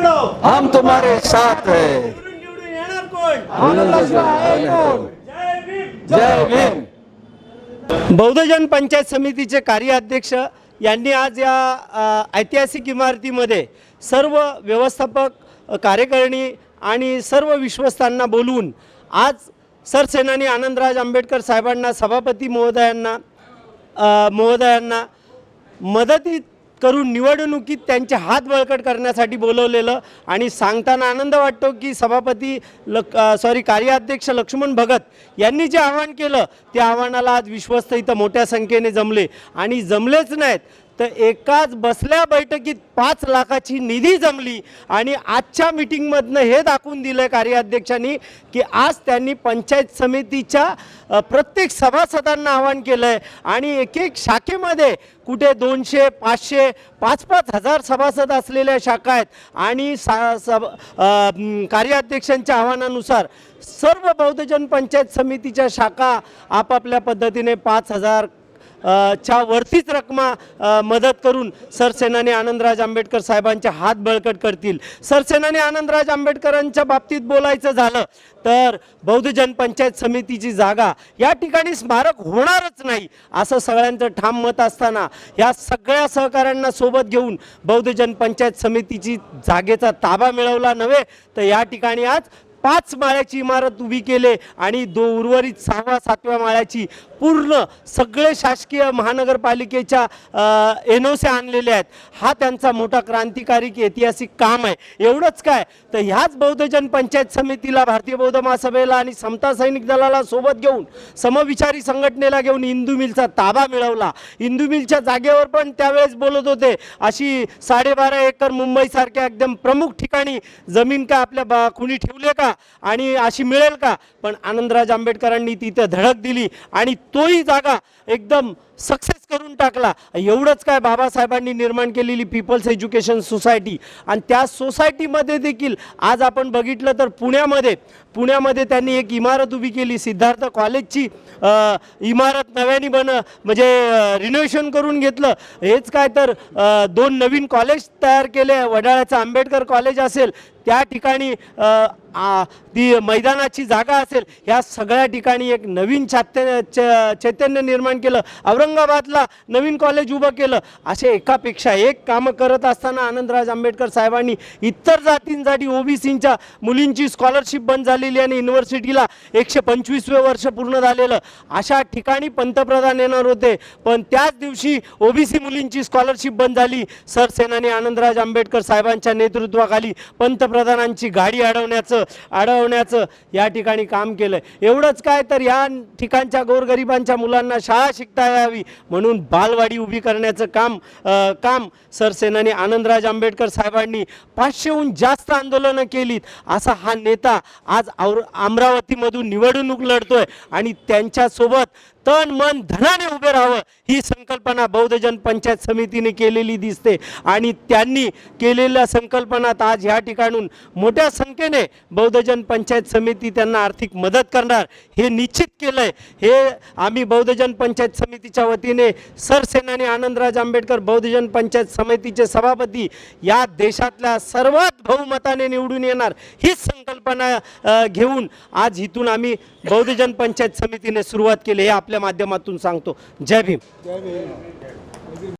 लढो हम तुम्हारे साथ है निवडून येणार कोण? जय भीम जय भीम बौद्धजन पंचायत समितीचे कार्याध्यक्ष यांनी आज या ऐतिहासिक इमारतीमध्ये सर्व व्यवस्थापक कार्यकारिणी आणि सर्व विश्वस्तांना बोलवून आज सरसेनानी आनंदराज आंबेडकर साहेबांना सभापती महोदयांना महोदयांना मदतीत करून निवडणुकीत त्यांचे हात बळकट करण्यासाठी बोलवलेलं आणि सांगताना आनंद वाटतो की सभापती लक सॉरी कार्याध्यक्ष लक्ष्मण भगत यांनी जे आवाहन केलं त्या आव्हानाला आज विश्वस्त इथं मोठ्या संख्येने जमले. आणि जमलेच नाहीत तर एकाच बसल्या बैठकीत पाच लाखाची निधी जमली आणि आजच्या मिटिंगमधनं हे दाखवून दिलं कार्याध्यक्षांनी की आज त्यांनी पंचायत समितीच्या प्रत्येक सभासदांना आवाहन केलं आहे आणि एक एक शाखेमध्ये कुठे दोनशे पाचशे पाच पाच हजार सभासद असलेल्या शाखा आहेत. आणि सा सब कार्याध्यक्षांच्या आव्हानानुसार सर्व बौद्धजन पंचायत समितीच्या शाखा आपापल्या पद्धतीने पाच हजार च्या वरतीच रकमा मदत करून सरसेनाने आनंदराज आंबेडकर साहेबांचे हात बळकट करतील. सरसेनाने आनंदराज आंबेडकरांच्या बाबतीत बोलायचं झालं तर बौद्ध जनपंचायत समितीची जागा या ठिकाणी स्मारक होणारच नाही असं सगळ्यांचं ठाम मत असताना या सगळ्या सहकाऱ्यांना सोबत घेऊन बौद्धजन पंचायत समितीची जागेचा ताबा मिळवला नव्हे तर या ठिकाणी आज पाच माळ्याची इमारत उभी केले आणि दो उर्वरित सहाव्या सातव्या माळ्याची पूर्ण सगळे शासकीय महानगरपालिकेच्या एन ओ आणलेले आहेत. हा त्यांचा मोठा क्रांतिकारी की ऐतिहासिक काम आहे. एवढंच काय? तर ह्याच बौद्धजन पंचायत समितीला भारतीय बौद्ध महासभेला आणि समता सैनिक दलाला सोबत घेऊन समविचारी संघटनेला घेऊन इंदू मिलचा ताबा मिळवला. इंदू मिलच्या जागेवर पण त्यावेळेस बोलत होते. अशी साडेबारा एकर मुंबईसारख्या एकदम प्रमुख ठिकाणी जमीन का आपल्या बा कुणी ठेवले का? आणि अशी मिळेल का? पण आनंदराज आंबेडकरांनी तिथं धडक दिली आणि तोही जागा एकदम सक्सेस करून टाकला. एवढंच काय बाबासाहेबांनी निर्माण केलेली पीपल्स एज्युकेशन सोसायटी आणि त्या सोसायटीमध्ये देखील आज आपण बघितलं तर पुण्यामध्ये पुण्यामध्ये त्यांनी एक इमारत उभी केली सिद्धार्थ कॉलेजची. इमारत नव्याने बन म्हणजे रिनोव्हेशन करून घेतलं. हेच काय तर दोन नवीन कॉलेज तयार केले. वडाळ्याचं आंबेडकर कॉलेज असेल त्या ठिकाणी ती मैदानाची जागा असेल. ह्या सगळ्या ठिकाणी एक नवीन चात्य च- चैतन्य निर्माण केलं. औरंगाबादला नवीन कॉलेज उभं केलं. असे एकापेक्षा एक कामं करत असताना आनंदराज आंबेडकर साहेबांनी इतर जातींसाठी ओबीसींच्या मुलींची स्कॉलरशिप बंद झालेली आणि युनिव्हर्सिटीला एकशे पंचवीसवे वर्ष पूर्ण झालेलं. अशा ठिकाणी पंतप्रधान येणार होते. पण त्याच दिवशी ओबीसी मुलींची स्कॉलरशिप बंद झाली. सरसेनानी आनंदराज आंबेडकर साहेबांच्या नेतृत्वाखाली पंतप्रधानांची गाडी अडवण्याचं अडवण्याचं या ठिकाणी काम केलं. एवढंच काय तर या ठिकाणच्या गोरगरिबांच्या मुलांना शाळा शिकता यावी म्हणून बालवाडी उभी करण्याचं काम आ, काम सरसेनानी आनंदराज आंबेडकर साहेबांनी पाचशेहून जास्त आंदोलनं केलीत. असा हा नेता आज अमरावतीमधून निवडणूक लढतोय आणि त्यांच्यासोबत तन मन धनाने उभे राहावं. ही संकल्पना बौद्धजन पंचायत समितीने केलेली दिसते. आणि त्यांनी केलेल्या संकल्पनात आज ह्या ठिकाणून मोठ्या संख्येने बौद्धजन पंचायत समिती त्यांना आर्थिक मदत करणार हे निश्चित केलं आहे हे आम्ही बौद्धजन पंचायत समितीच्या वतीने सरसेनानी आनंदराज आंबेडकर बौद्धजन पंचायत समितीचे सभापती या देशातल्या सर्वात बहुमताने निवडून येणार हीच संकल्पना घेऊन आज इथून आम्ही बौद्धजन पंचायत समितीने सुरुवात केली. हे आपल्या माध्यमातून सांगतो. जय भीम. जय